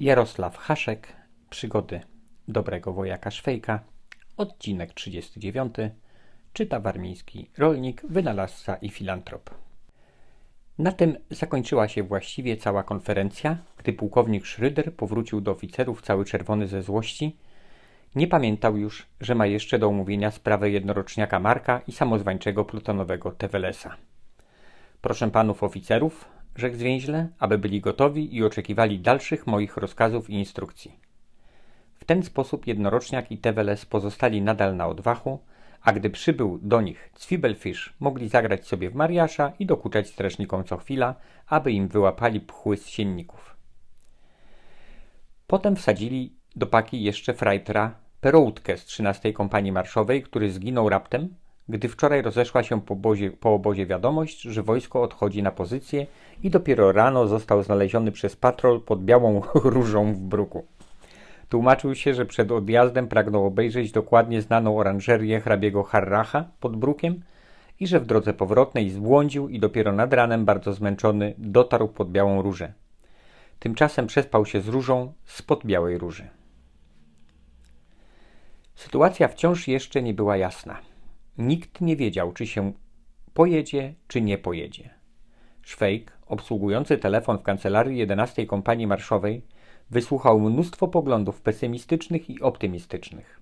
Jarosław Haszek, Przygody dobrego wojaka Szwejka, odcinek 39, czyta warmiński rolnik, wynalazca i filantrop. Na tym zakończyła się właściwie cała konferencja, gdy pułkownik Schröder powrócił do oficerów cały czerwony ze złości. Nie pamiętał już, że ma jeszcze do omówienia sprawę jednoroczniaka Marka i samozwańczego plutonowego Tewelesa. Proszę panów oficerów, rzekł zwięźle, aby byli gotowi i oczekiwali dalszych moich rozkazów i instrukcji. W ten sposób jednoroczniak i Teweles pozostali nadal na odwachu, a gdy przybył do nich Cwibelfish, mogli zagrać sobie w mariasza i dokuczać strażnikom co chwila, aby im wyłapali pchły z sienników. Potem wsadzili do paki jeszcze frajtera Peroutkę z 13 Kompanii Marszowej, który zginął raptem, gdy wczoraj rozeszła się po obozie, po obozie wiadomość, że wojsko odchodzi na pozycję i dopiero rano został znaleziony przez patrol pod białą różą w bruku. Tłumaczył się, że przed odjazdem pragnął obejrzeć dokładnie znaną oranżerię hrabiego Harracha pod brukiem i że w drodze powrotnej zbłądził i dopiero nad ranem, bardzo zmęczony, dotarł pod białą różę. Tymczasem przespał się z różą spod białej róży. Sytuacja wciąż jeszcze nie była jasna. Nikt nie wiedział, czy się pojedzie, czy nie pojedzie. Szwejk, obsługujący telefon w kancelarii 11 Kompanii Marszowej, wysłuchał mnóstwo poglądów pesymistycznych i optymistycznych.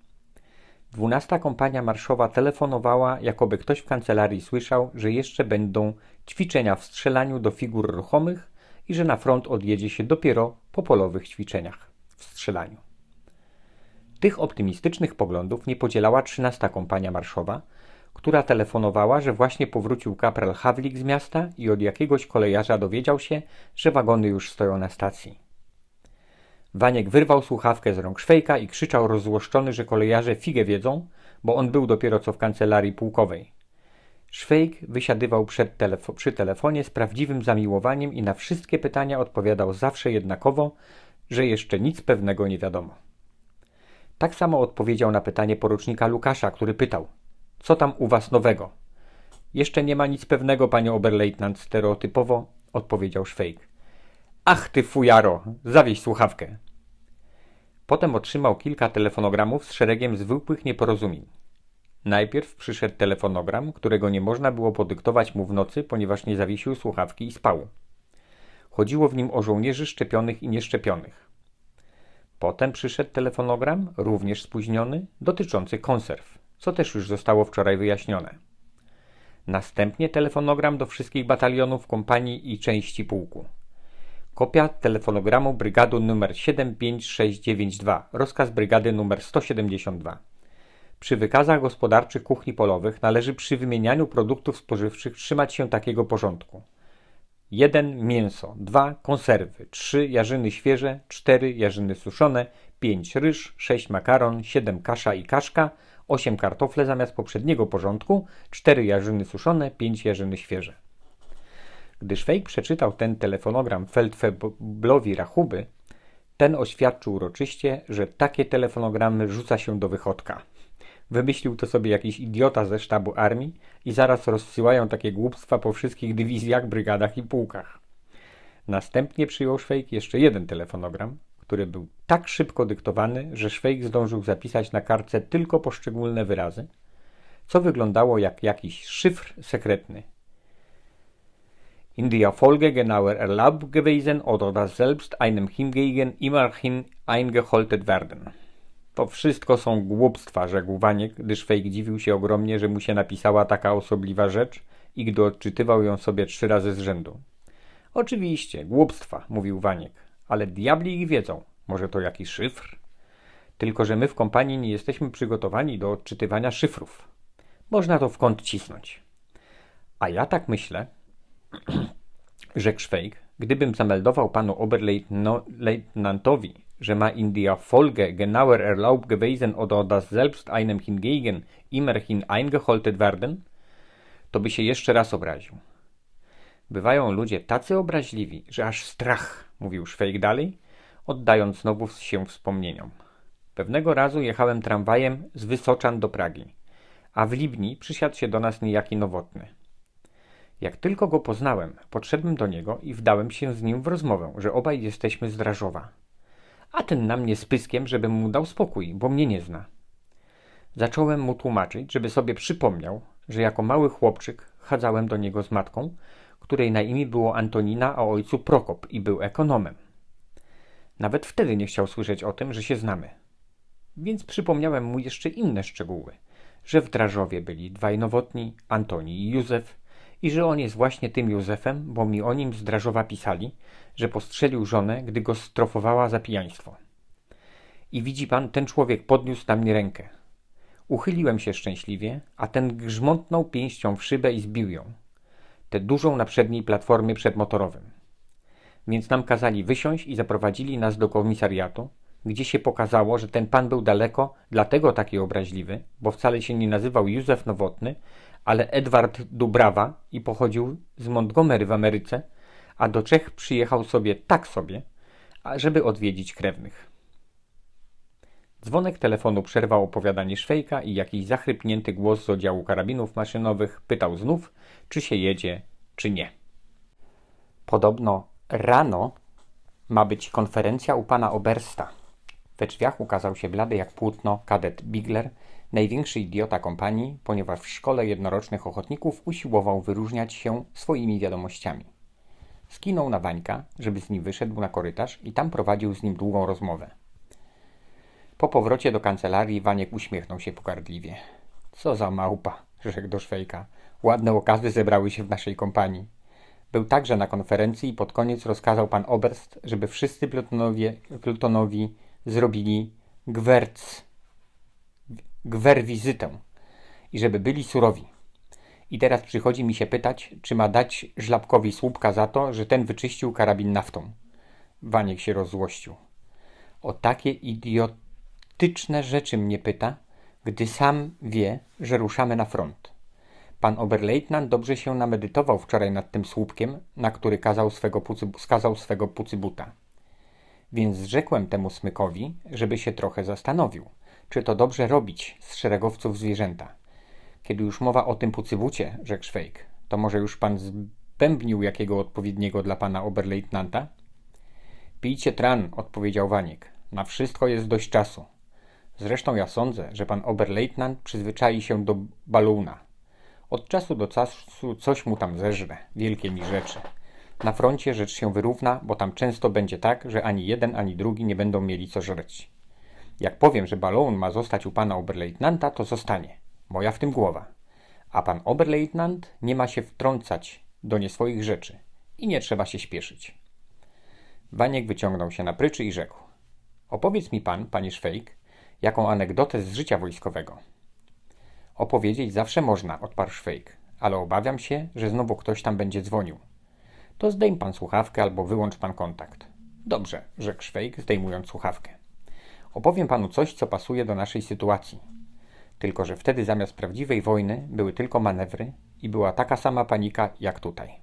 12 Kompania Marszowa telefonowała, jakoby ktoś w kancelarii słyszał, że jeszcze będą ćwiczenia w strzelaniu do figur ruchomych i że na front odjedzie się dopiero po polowych ćwiczeniach w strzelaniu. Tych optymistycznych poglądów nie podzielała 13 Kompania Marszowa, która telefonowała, że właśnie powrócił kapral Hawlik z miasta i od jakiegoś kolejarza dowiedział się, że wagony już stoją na stacji. Waniek wyrwał słuchawkę z rąk Szwejka i krzyczał rozzłoszczony, że kolejarze figę wiedzą, bo on był dopiero co w kancelarii pułkowej. Szwejk wysiadywał przy telefonie z prawdziwym zamiłowaniem i na wszystkie pytania odpowiadał zawsze jednakowo, że jeszcze nic pewnego nie wiadomo. Tak samo odpowiedział na pytanie porucznika Lukasza, który pytał – co tam u was nowego? Jeszcze nie ma nic pewnego, panie Oberleitnant, stereotypowo odpowiedział Szwejk. Ach ty fujaro, zawieź słuchawkę. Potem otrzymał kilka telefonogramów z szeregiem zwykłych nieporozumień. Najpierw przyszedł telefonogram, którego nie można było podyktować mu w nocy, ponieważ nie zawiesił słuchawki i spał. Chodziło w nim o żołnierzy szczepionych i nieszczepionych. Potem przyszedł telefonogram, również spóźniony, dotyczący konserw co też już zostało wczoraj wyjaśnione. Następnie telefonogram do wszystkich batalionów kompanii i części pułku. Kopia telefonogramu brygady nr 75692, rozkaz brygady nr 172. Przy wykazach gospodarczych kuchni polowych należy przy wymienianiu produktów spożywczych trzymać się takiego porządku. 1 mięso, 2 konserwy, 3 jarzyny świeże, 4 jarzyny suszone, 5 ryż, 6 makaron, 7 kasza i kaszka, 8 kartofle zamiast poprzedniego porządku, 4 jarzyny suszone, 5 jarzyny świeże. Gdy Szwejk przeczytał ten telefonogram Feldfeblowi Rachuby, ten oświadczył uroczyście, że takie telefonogramy rzuca się do wychodka. Wymyślił to sobie jakiś idiota ze sztabu armii i zaraz rozsyłają takie głupstwa po wszystkich dywizjach, brygadach i pułkach. Następnie przyjął Szwejk jeszcze jeden telefonogram, który był tak szybko dyktowany, że Szwejk zdążył zapisać na kartce tylko poszczególne wyrazy, co wyglądało jak jakiś szyfr sekretny. In der Folge genauer erlaubt gewesen oder das selbst einem hingegen immerhin eingeholtet werden. To wszystko są głupstwa, rzekł Waniek, gdy Szwejk dziwił się ogromnie, że mu się napisała taka osobliwa rzecz i gdy odczytywał ją sobie trzy razy z rzędu. Oczywiście, głupstwa, mówił Waniek ale diabli ich wiedzą. Może to jakiś szyfr? Tylko, że my w kompanii nie jesteśmy przygotowani do odczytywania szyfrów. Można to w kąt cisnąć. A ja tak myślę, rzekł Szwejk, gdybym zameldował panu Oberleutnantowi, że ma in der Folge genauer erlaubt gewesen oder das selbst einem hingegen immerhin eingeholtet werden, to by się jeszcze raz obraził. Bywają ludzie tacy obraźliwi, że aż strach mówił Szwejk dalej, oddając znowu się wspomnieniom. Pewnego razu jechałem tramwajem z Wysoczan do Pragi, a w Libni przysiadł się do nas niejaki nowotny. Jak tylko go poznałem, podszedłem do niego i wdałem się z nim w rozmowę, że obaj jesteśmy z Drażowa. A ten na mnie z pyskiem, żebym mu dał spokój, bo mnie nie zna. Zacząłem mu tłumaczyć, żeby sobie przypomniał, że jako mały chłopczyk chadzałem do niego z matką, której na imię było Antonina, a ojcu Prokop i był ekonomem. Nawet wtedy nie chciał słyszeć o tym, że się znamy. Więc przypomniałem mu jeszcze inne szczegóły, że w Drażowie byli dwaj nowotni, Antoni i Józef, i że on jest właśnie tym Józefem, bo mi o nim z Drażowa pisali, że postrzelił żonę, gdy go strofowała za pijaństwo. I widzi pan, ten człowiek podniósł na mnie rękę. Uchyliłem się szczęśliwie, a ten grzmotnął pięścią w szybę i zbił ją. Tę dużą na przedniej platformie przed motorowym. Więc nam kazali wysiąść i zaprowadzili nas do komisariatu, gdzie się pokazało, że ten pan był daleko, dlatego taki obraźliwy, bo wcale się nie nazywał Józef Nowotny, ale Edward Dubrawa i pochodził z Montgomery w Ameryce, a do Czech przyjechał sobie tak sobie, żeby odwiedzić krewnych. Dzwonek telefonu przerwał opowiadanie Szwejka i jakiś zachrypnięty głos z oddziału karabinów maszynowych pytał znów, czy się jedzie, czy nie. Podobno rano ma być konferencja u pana Obersta. We drzwiach ukazał się blady jak płótno kadet Bigler, największy idiota kompanii, ponieważ w szkole jednorocznych ochotników usiłował wyróżniać się swoimi wiadomościami. Skinął na Wańka, żeby z nim wyszedł na korytarz i tam prowadził z nim długą rozmowę. Po powrocie do kancelarii Waniek uśmiechnął się pogardliwie. Co za małpa, rzekł do Szwejka. Ładne okazy zebrały się w naszej kompanii. Był także na konferencji i pod koniec rozkazał pan Oberst, żeby wszyscy plutonowi zrobili gwerc, gwerwizytę i żeby byli surowi. I teraz przychodzi mi się pytać, czy ma dać Żlabkowi słupka za to, że ten wyczyścił karabin naftą. Waniek się rozzłościł. O takie idiotyczne rzeczy mnie pyta, gdy sam wie, że ruszamy na front. Pan Oberleitnant dobrze się namedytował wczoraj nad tym słupkiem, na który kazał swego pucy, skazał swego pucybuta. Więc rzekłem temu smykowi, żeby się trochę zastanowił, czy to dobrze robić z szeregowców zwierzęta. Kiedy już mowa o tym pucybucie, rzekł Szwejk, to może już pan zbębnił jakiego odpowiedniego dla pana Oberleitnanta? Pijcie tran, odpowiedział Waniek. Na wszystko jest dość czasu. Zresztą ja sądzę, że pan Oberleitnant przyzwyczai się do baluna. Od czasu do czasu coś mu tam zeżre, wielkie mi rzeczy. Na froncie rzecz się wyrówna, bo tam często będzie tak, że ani jeden, ani drugi nie będą mieli co żreć. Jak powiem, że balon ma zostać u pana Oberleitnanta, to zostanie. Moja w tym głowa. A pan Oberleitnant nie ma się wtrącać do nie swoich rzeczy i nie trzeba się śpieszyć. Waniek wyciągnął się na pryczy i rzekł. Opowiedz mi pan, panie Szwejk, jaką anegdotę z życia wojskowego. Opowiedzieć zawsze można, odparł Szwejk, ale obawiam się, że znowu ktoś tam będzie dzwonił. To zdejm pan słuchawkę albo wyłącz pan kontakt. Dobrze, rzekł Szwejk, zdejmując słuchawkę. Opowiem panu coś, co pasuje do naszej sytuacji. Tylko, że wtedy zamiast prawdziwej wojny były tylko manewry i była taka sama panika jak tutaj.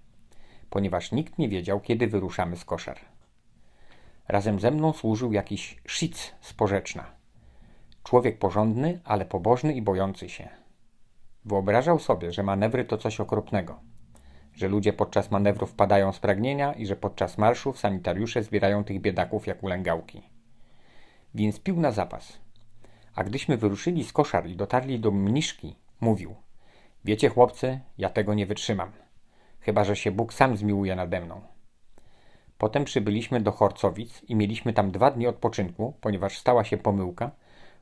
Ponieważ nikt nie wiedział, kiedy wyruszamy z koszar. Razem ze mną służył jakiś szic sporzeczna. Człowiek porządny, ale pobożny i bojący się. Wyobrażał sobie, że manewry to coś okropnego. Że ludzie podczas manewrów padają z pragnienia i że podczas marszów sanitariusze zbierają tych biedaków jak ulęgałki. Więc pił na zapas. A gdyśmy wyruszyli z koszar i dotarli do mniszki, mówił Wiecie chłopcy, ja tego nie wytrzymam. Chyba, że się Bóg sam zmiłuje nade mną. Potem przybyliśmy do Chorcowic i mieliśmy tam dwa dni odpoczynku, ponieważ stała się pomyłka,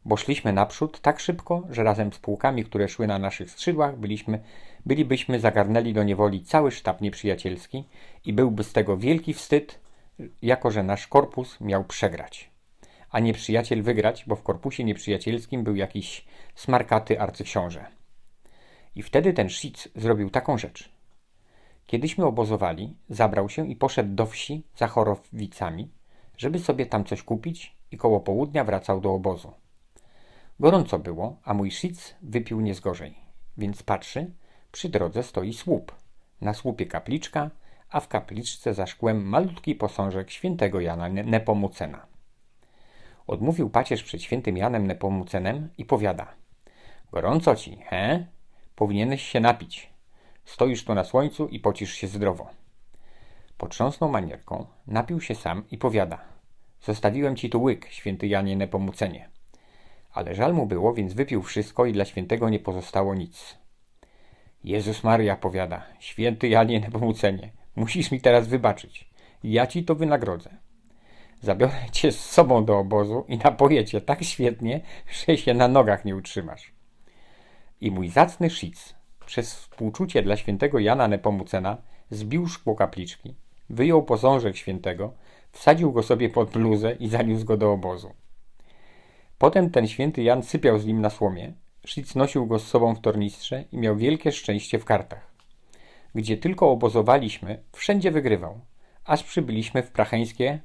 bo szliśmy naprzód tak szybko, że razem z pułkami, które szły na naszych skrzydłach, byliśmy, bylibyśmy zagarnęli do niewoli cały sztab nieprzyjacielski i byłby z tego wielki wstyd, jako że nasz korpus miał przegrać. A nieprzyjaciel wygrać, bo w korpusie nieprzyjacielskim był jakiś smarkaty arcyksiąże. I wtedy ten Szic zrobił taką rzecz. Kiedyśmy obozowali, zabrał się i poszedł do wsi za Chorowicami, żeby sobie tam coś kupić i koło południa wracał do obozu. Gorąco było, a mój szic wypił nie zgorzej, więc patrzy, przy drodze stoi słup. Na słupie kapliczka, a w kapliczce za szkłem malutki posążek świętego Jana Nepomucena. Odmówił pacierz przed świętym Janem Nepomucenem i powiada Gorąco ci, he? Powinieneś się napić. Stoisz tu na słońcu i pocisz się zdrowo. Potrząsnął manierką, napił się sam i powiada Zostawiłem ci tu łyk, święty Janie Nepomucenie. Ale żal mu było, więc wypił wszystko i dla świętego nie pozostało nic. Jezus Maria powiada, święty Janie Nepomucenie, musisz mi teraz wybaczyć. Ja ci to wynagrodzę. Zabiorę cię z sobą do obozu i napoję cię tak świetnie, że się na nogach nie utrzymasz. I mój zacny szic, przez współczucie dla świętego Jana Nepomucena, zbił szkło kapliczki, wyjął posążek świętego, wsadził go sobie pod bluzę i zaniósł go do obozu. Potem ten święty Jan sypiał z nim na słomie, Szic nosił go z sobą w tornistrze i miał wielkie szczęście w kartach. Gdzie tylko obozowaliśmy, wszędzie wygrywał. Aż przybyliśmy w Pracheńskie,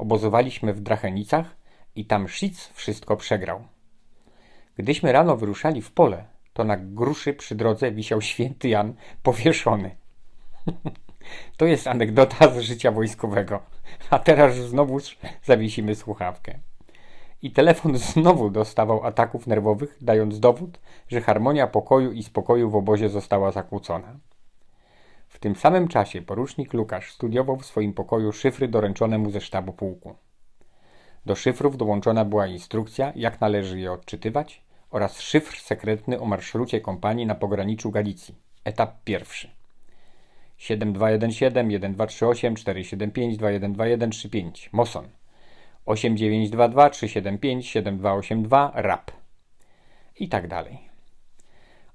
obozowaliśmy w Drachenicach i tam Szic wszystko przegrał. Gdyśmy rano wyruszali w pole, to na gruszy przy drodze wisiał święty Jan powieszony. to jest anegdota z życia wojskowego. A teraz znowu zawiesimy słuchawkę. I telefon znowu dostawał ataków nerwowych, dając dowód, że harmonia pokoju i spokoju w obozie została zakłócona. Tym samym czasie porucznik Lukasz studiował w swoim pokoju szyfry doręczone mu ze sztabu pułku. Do szyfrów dołączona była instrukcja, jak należy je odczytywać oraz szyfr sekretny o marszrucie kompanii na pograniczu Galicji. Etap pierwszy. 7217, 1238, 475, 2121, 35. Moson. 8922, 375, 7282, RAP. I tak dalej.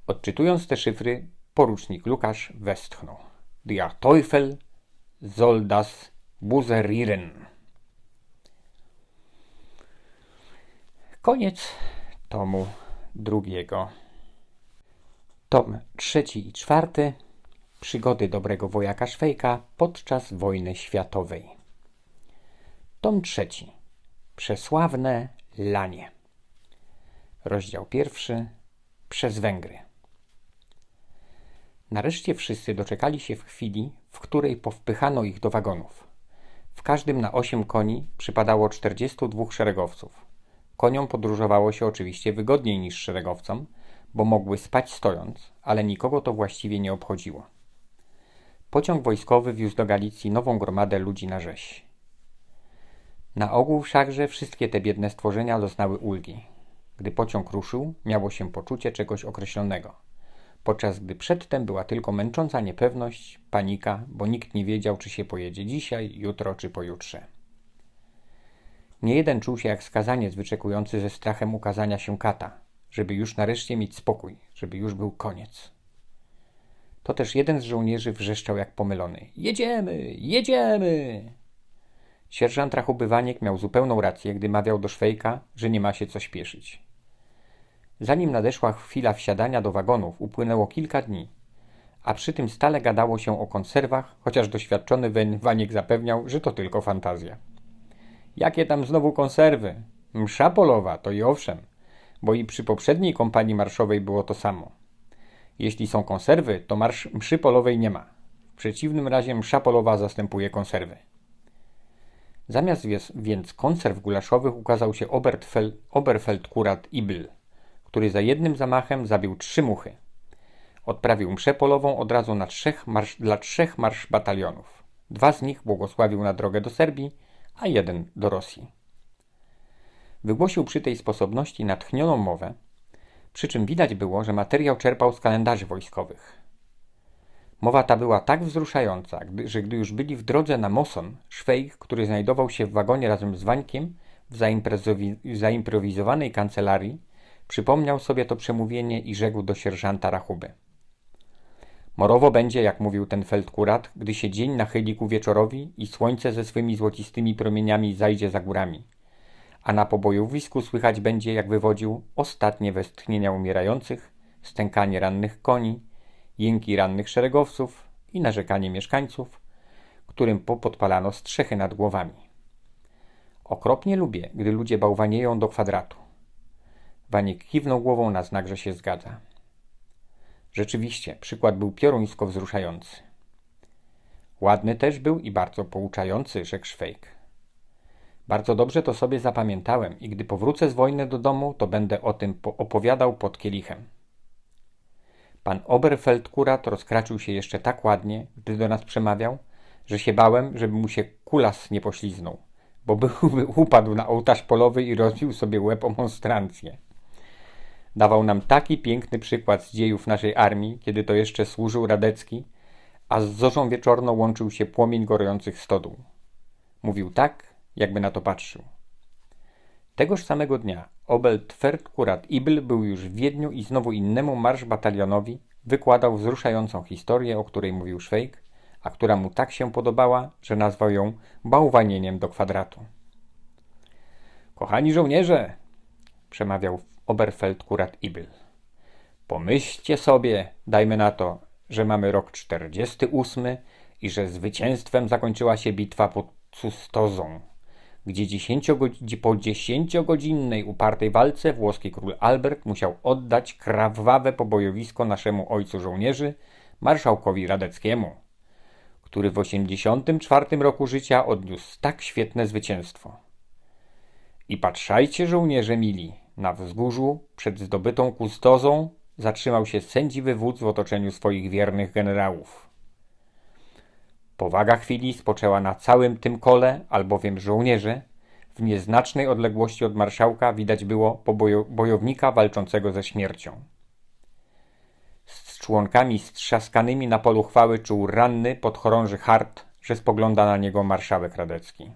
Odczytując te szyfry, porucznik Lukasz westchnął. Der Teufel soll das buzerieren. Koniec tomu drugiego. Tom trzeci i czwarty. Przygody dobrego wojaka Szwejka podczas wojny światowej. Tom trzeci. Przesławne lanie. Rozdział pierwszy. Przez Węgry. Nareszcie wszyscy doczekali się w chwili, w której powpychano ich do wagonów. W każdym na osiem koni przypadało 42 szeregowców. Koniom podróżowało się oczywiście wygodniej niż szeregowcom, bo mogły spać stojąc, ale nikogo to właściwie nie obchodziło. Pociąg wojskowy wiózł do Galicji nową gromadę ludzi na rzeź. Na ogół wszakże wszystkie te biedne stworzenia doznały ulgi. Gdy pociąg ruszył, miało się poczucie czegoś określonego, podczas gdy przedtem była tylko męcząca niepewność, panika, bo nikt nie wiedział, czy się pojedzie dzisiaj, jutro czy pojutrze. Nie jeden czuł się jak skazaniec wyczekujący ze strachem ukazania się kata, żeby już nareszcie mieć spokój, żeby już był koniec. To też jeden z żołnierzy wrzeszczał jak pomylony. Jedziemy! Jedziemy! Sierżant Rachubywaniek miał zupełną rację, gdy mawiał do Szwejka, że nie ma się co śpieszyć. Zanim nadeszła chwila wsiadania do wagonów, upłynęło kilka dni, a przy tym stale gadało się o konserwach, chociaż doświadczony Waniek zapewniał, że to tylko fantazja. Jakie tam znowu konserwy? Msza polowa, to i owszem, bo i przy poprzedniej kompanii marszowej było to samo. Jeśli są konserwy, to marsz mszy polowej nie ma. W przeciwnym razie msza polowa zastępuje konserwy. Zamiast więc konserw gulaszowych ukazał się Oberfeld, Oberfeldkurat Ibl, który za jednym zamachem zabił trzy muchy. Odprawił mszę polową od razu na trzech marsz, dla trzech marsz batalionów. Dwa z nich błogosławił na drogę do Serbii, a jeden do Rosji. Wygłosił przy tej sposobności natchnioną mowę, przy czym widać było, że materiał czerpał z kalendarzy wojskowych. Mowa ta była tak wzruszająca, że gdy już byli w drodze na Moson, Szwejk, który znajdował się w wagonie razem z Wańkiem w zaimprowizowanej kancelarii, przypomniał sobie to przemówienie i rzekł do sierżanta Rachuby. Morowo będzie, jak mówił ten feldkurat, gdy się dzień nachyli ku wieczorowi i słońce ze swymi złocistymi promieniami zajdzie za górami. A na pobojowisku słychać będzie, jak wywodził ostatnie westchnienia umierających, stękanie rannych koni, jęki rannych szeregowców i narzekanie mieszkańców, którym popodpalano strzechy nad głowami. Okropnie lubię, gdy ludzie bałwanieją do kwadratu. Waniek kiwnął głową na znak, że się zgadza. Rzeczywiście, przykład był pioruńsko wzruszający. Ładny też był i bardzo pouczający, rzekł Szwejk. Bardzo dobrze to sobie zapamiętałem i gdy powrócę z wojny do domu, to będę o tym opowiadał pod kielichem. Pan Oberfeldkurat rozkraczył się jeszcze tak ładnie, gdy do nas przemawiał, że się bałem, żeby mu się kulas nie pośliznął. bo byłby upadł na ołtarz polowy i rozbił sobie łeb o monstrancję. Dawał nam taki piękny przykład z dziejów naszej armii, kiedy to jeszcze służył Radecki, a z zorzą wieczorną łączył się płomień gorących stodół. Mówił tak, jakby na to patrzył. Tegoż samego dnia Obelt Ferdkurat Ibl był już w Wiedniu i znowu innemu marsz batalionowi wykładał wzruszającą historię, o której mówił Szwejk, a która mu tak się podobała, że nazwał ją bałwanieniem do kwadratu. Kochani żołnierze, przemawiał Oberfeldkurat Ibl. Pomyślcie sobie, dajmy na to, że mamy rok 48 i że zwycięstwem zakończyła się bitwa pod Custozą, gdzie po dziesięciogodzinnej upartej walce włoski król Albert musiał oddać krwawe pobojowisko naszemu ojcu żołnierzy, marszałkowi Radeckiemu, który w 84 roku życia odniósł tak świetne zwycięstwo. I patrzajcie, żołnierze mili, na wzgórzu przed zdobytą kustozą zatrzymał się sędziwy wódz w otoczeniu swoich wiernych generałów. Powaga chwili spoczęła na całym tym kole, albowiem żołnierze, w nieznacznej odległości od marszałka widać było bojownika walczącego ze śmiercią. Z członkami strzaskanymi na polu chwały czuł ranny podchorąży hart, że spogląda na niego marszałek Radecki.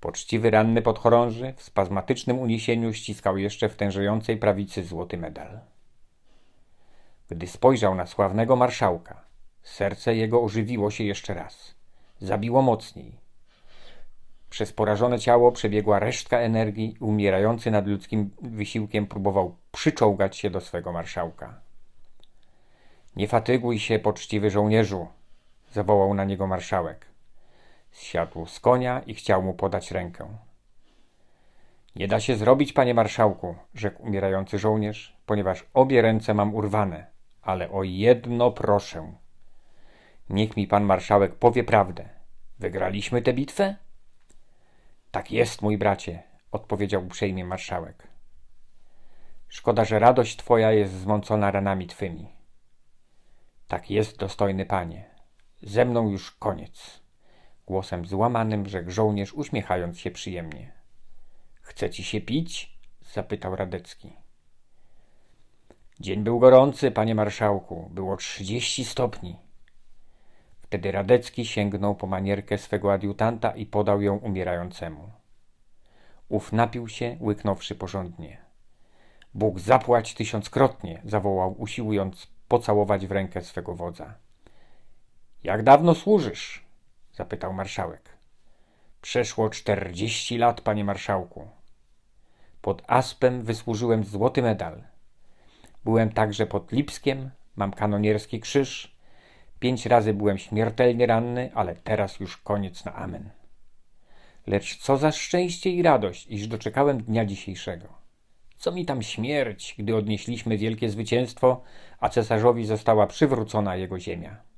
Poczciwy ranny podchorąży w spazmatycznym uniesieniu ściskał jeszcze w tężejącej prawicy złoty medal. Gdy spojrzał na sławnego marszałka, serce jego ożywiło się jeszcze raz. Zabiło mocniej. Przez porażone ciało przebiegła resztka energii i umierający nad ludzkim wysiłkiem próbował przyczołgać się do swego marszałka. Nie fatyguj się, poczciwy żołnierzu, zawołał na niego marszałek. Zsiadł z konia i chciał mu podać rękę. Nie da się zrobić, panie marszałku, rzekł umierający żołnierz, ponieważ obie ręce mam urwane, ale o jedno proszę. Niech mi pan marszałek powie prawdę. Wygraliśmy tę bitwę? Tak jest, mój bracie, odpowiedział uprzejmie marszałek. Szkoda, że radość twoja jest zmącona ranami twymi. Tak jest, dostojny panie. Ze mną już koniec. Głosem złamanym rzekł żołnierz, uśmiechając się przyjemnie. Chce ci się pić? zapytał Radecki. Dzień był gorący, panie marszałku. Było trzydzieści stopni. Wtedy Radecki sięgnął po manierkę swego adiutanta i podał ją umierającemu. Ów napił się, łyknąwszy porządnie. Bóg zapłać tysiąckrotnie, zawołał, usiłując pocałować w rękę swego wodza. Jak dawno służysz? Zapytał marszałek. Przeszło czterdzieści lat, panie marszałku. Pod Aspem wysłużyłem złoty medal. Byłem także pod Lipskiem, mam kanonierski krzyż. Pięć razy byłem śmiertelnie ranny, ale teraz już koniec na amen. Lecz co za szczęście i radość, iż doczekałem dnia dzisiejszego. Co mi tam śmierć, gdy odnieśliśmy wielkie zwycięstwo, a cesarzowi została przywrócona jego ziemia.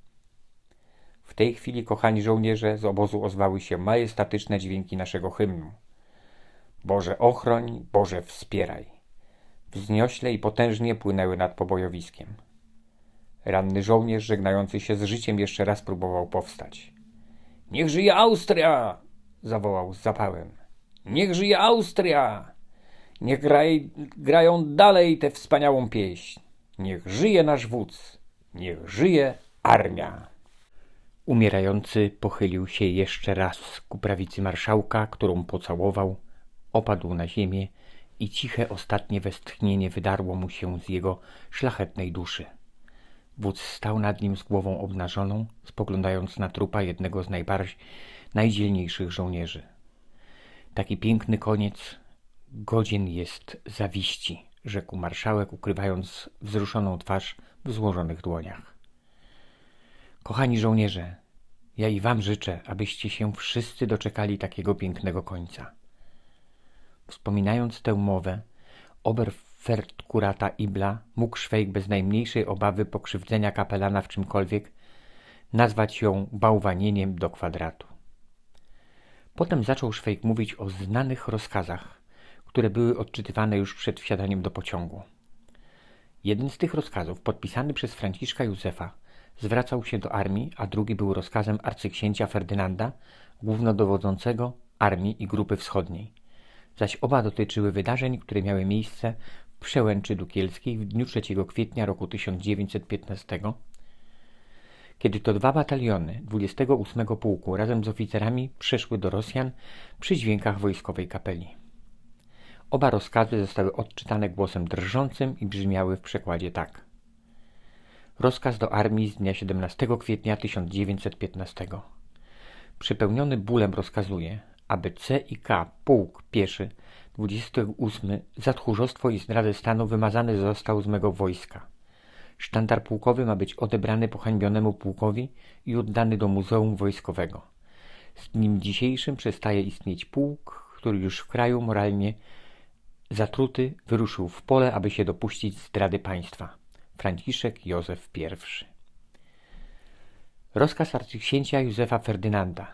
W tej chwili, kochani żołnierze, z obozu ozwały się majestatyczne dźwięki naszego hymnu. Boże ochroń, Boże wspieraj. Wzniośle i potężnie płynęły nad pobojowiskiem. Ranny żołnierz, żegnający się z życiem, jeszcze raz próbował powstać. Niech żyje Austria! zawołał z zapałem. Niech żyje Austria! Niech graj, grają dalej tę wspaniałą pieśń. Niech żyje nasz wódz. Niech żyje armia. Umierający pochylił się jeszcze raz ku prawicy marszałka, którą pocałował, opadł na ziemię i ciche ostatnie westchnienie wydarło mu się z jego szlachetnej duszy. Wódz stał nad nim z głową obnażoną, spoglądając na trupa jednego z najbardziej najdzielniejszych żołnierzy. Taki piękny koniec godzien jest zawiści, rzekł marszałek, ukrywając wzruszoną twarz w złożonych dłoniach. Kochani żołnierze, ja i wam życzę, abyście się wszyscy doczekali takiego pięknego końca. Wspominając tę mowę, Oberfertkurata Ibla mógł Szwejk bez najmniejszej obawy pokrzywdzenia kapelana w czymkolwiek nazwać ją bałwanieniem do kwadratu. Potem zaczął Szwejk mówić o znanych rozkazach, które były odczytywane już przed wsiadaniem do pociągu. Jeden z tych rozkazów, podpisany przez Franciszka Józefa, zwracał się do armii, a drugi był rozkazem arcyksięcia Ferdynanda, głównodowodzącego Armii i Grupy Wschodniej, zaś oba dotyczyły wydarzeń, które miały miejsce w Przełęczy Dukielskiej w dniu 3 kwietnia roku 1915, kiedy to dwa bataliony 28 Pułku razem z oficerami przeszły do Rosjan przy dźwiękach wojskowej kapeli. Oba rozkazy zostały odczytane głosem drżącym i brzmiały w przekładzie tak. Rozkaz do armii z dnia 17 kwietnia 1915. Przypełniony bólem rozkazuje, aby C i K pułk pieszy 28 za tchórzostwo i zdradę stanu wymazany został z mego wojska. Sztandar pułkowy ma być odebrany pohańbionemu pułkowi i oddany do Muzeum Wojskowego. Z dniem dzisiejszym przestaje istnieć pułk, który już w kraju moralnie zatruty wyruszył w pole, aby się dopuścić zdrady państwa. Franciszek Józef I. Rozkaz arcyksięcia Józefa Ferdynanda.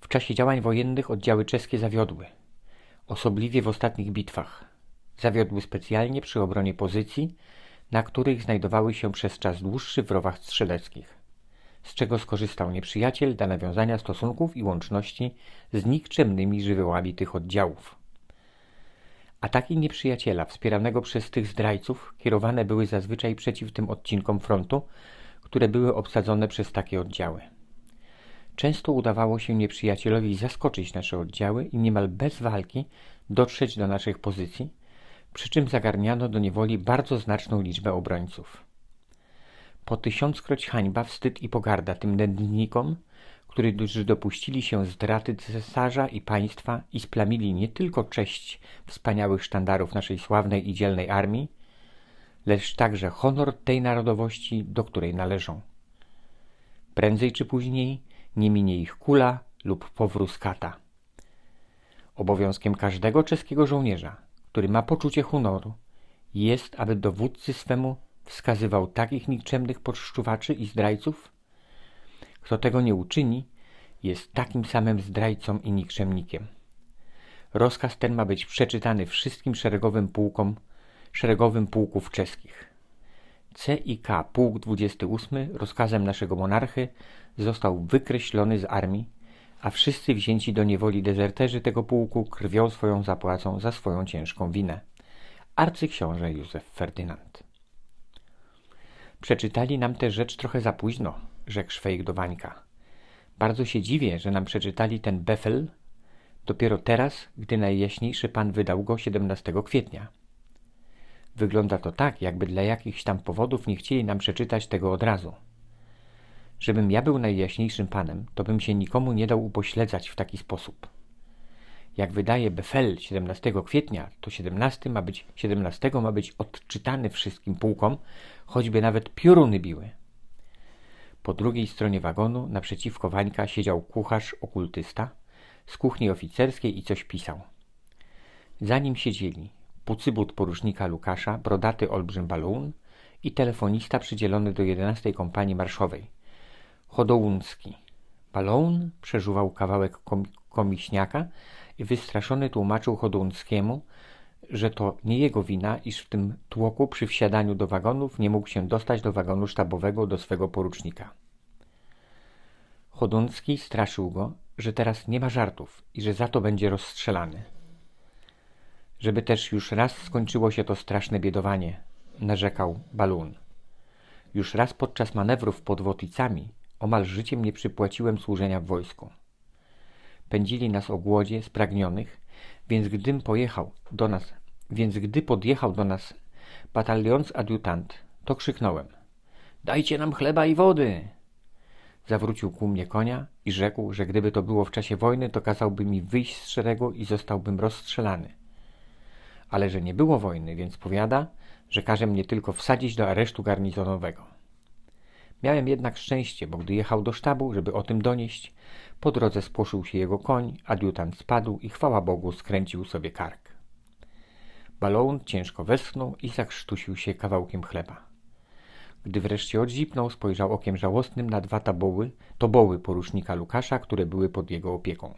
W czasie działań wojennych oddziały czeskie zawiodły, osobliwie w ostatnich bitwach. Zawiodły specjalnie przy obronie pozycji, na których znajdowały się przez czas dłuższy w rowach strzeleckich, z czego skorzystał nieprzyjaciel dla nawiązania stosunków i łączności z nikczemnymi żywiołami tych oddziałów. Ataki nieprzyjaciela, wspieranego przez tych zdrajców, kierowane były zazwyczaj przeciw tym odcinkom frontu, które były obsadzone przez takie oddziały. Często udawało się nieprzyjacielowi zaskoczyć nasze oddziały i niemal bez walki dotrzeć do naszych pozycji, przy czym zagarniano do niewoli bardzo znaczną liczbę obrońców. Po tysiąckroć hańba, wstyd i pogarda tym nędznikom, którzy dopuścili się zdraty cesarza i państwa i splamili nie tylko cześć wspaniałych sztandarów naszej sławnej i dzielnej armii, lecz także honor tej narodowości, do której należą. Prędzej czy później nie minie ich kula lub powróz kata. Obowiązkiem każdego czeskiego żołnierza, który ma poczucie honoru, jest, aby dowódcy swemu wskazywał takich nikczemnych podszczuwaczy i zdrajców, kto tego nie uczyni, jest takim samym zdrajcą i nikczemnikiem. Rozkaz ten ma być przeczytany wszystkim szeregowym pułkom, szeregowym pułków czeskich. C i K, pułk 28, rozkazem naszego monarchy, został wykreślony z armii, a wszyscy wzięci do niewoli dezerterzy tego pułku krwią swoją zapłacą za swoją ciężką winę. Arcyksiąże Józef Ferdynand. Przeczytali nam tę rzecz trochę za późno, rzekł Szwejk do Wańka. Bardzo się dziwię, że nam przeczytali ten befel dopiero teraz, gdy najjaśniejszy pan wydał go 17 kwietnia. Wygląda to tak, jakby dla jakichś tam powodów nie chcieli nam przeczytać tego od razu. Żebym ja był najjaśniejszym panem, to bym się nikomu nie dał upośledzać w taki sposób. Jak wydaje Befel 17 kwietnia, to 17 ma być, 17 ma być odczytany wszystkim pułkom, choćby nawet pioruny biły. Po drugiej stronie wagonu, naprzeciwko Wańka, siedział kucharz okultysta z kuchni oficerskiej i coś pisał. Za nim siedzieli pucybut porucznika Lukasza, brodaty olbrzym balon i telefonista przydzielony do 11 kompanii marszowej, Chodołunski. Balon przeżuwał kawałek kom komiśniaka i wystraszony tłumaczył Chodołunskiemu, że to nie jego wina, iż w tym tłoku przy wsiadaniu do wagonów nie mógł się dostać do wagonu sztabowego do swego porucznika. Chodunski straszył go, że teraz nie ma żartów i że za to będzie rozstrzelany. Żeby też już raz skończyło się to straszne biedowanie, narzekał Balun. Już raz podczas manewrów pod Woticami omal życiem nie przypłaciłem służenia w wojsku. Pędzili nas o głodzie, spragnionych, więc gdym pojechał do nas, więc gdy podjechał do nas batalion adiutant, to krzyknąłem Dajcie nam chleba i wody! Zawrócił ku mnie konia i rzekł, że gdyby to było w czasie wojny, to kazałby mi wyjść z szeregu i zostałbym rozstrzelany. Ale że nie było wojny, więc powiada, że każe mnie tylko wsadzić do aresztu garnizonowego. Miałem jednak szczęście, bo gdy jechał do sztabu, żeby o tym donieść, po drodze spłoszył się jego koń, adiutant spadł i chwała Bogu skręcił sobie kark. Balon ciężko westchnął i zakrztusił się kawałkiem chleba. Gdy wreszcie odzipnął, spojrzał okiem żałosnym na dwa taboły, toboły porusznika Lukasza, które były pod jego opieką.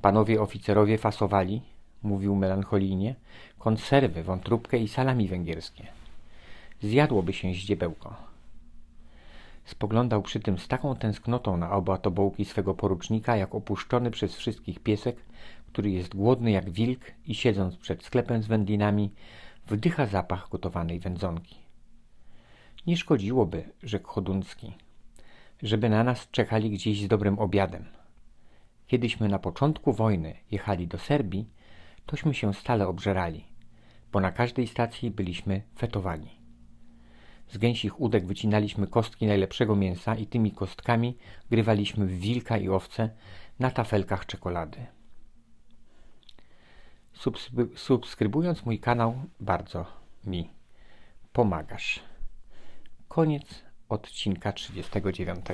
Panowie oficerowie fasowali, mówił melancholijnie, konserwy, wątróbkę i salami węgierskie. Zjadłoby się zdziebełko. Spoglądał przy tym z taką tęsknotą na oba tobołki swego porucznika, jak opuszczony przez wszystkich piesek, który jest głodny jak wilk i siedząc przed sklepem z wędlinami, wdycha zapach gotowanej wędzonki. Nie szkodziłoby, rzekł Chodunski, żeby na nas czekali gdzieś z dobrym obiadem. Kiedyśmy na początku wojny jechali do Serbii, tośmy się stale obżerali, bo na każdej stacji byliśmy fetowani. Z gęsich udek wycinaliśmy kostki najlepszego mięsa i tymi kostkami grywaliśmy w wilka i owce na tafelkach czekolady. Subskry- subskrybując mój kanał, bardzo mi pomagasz. Koniec odcinka 39.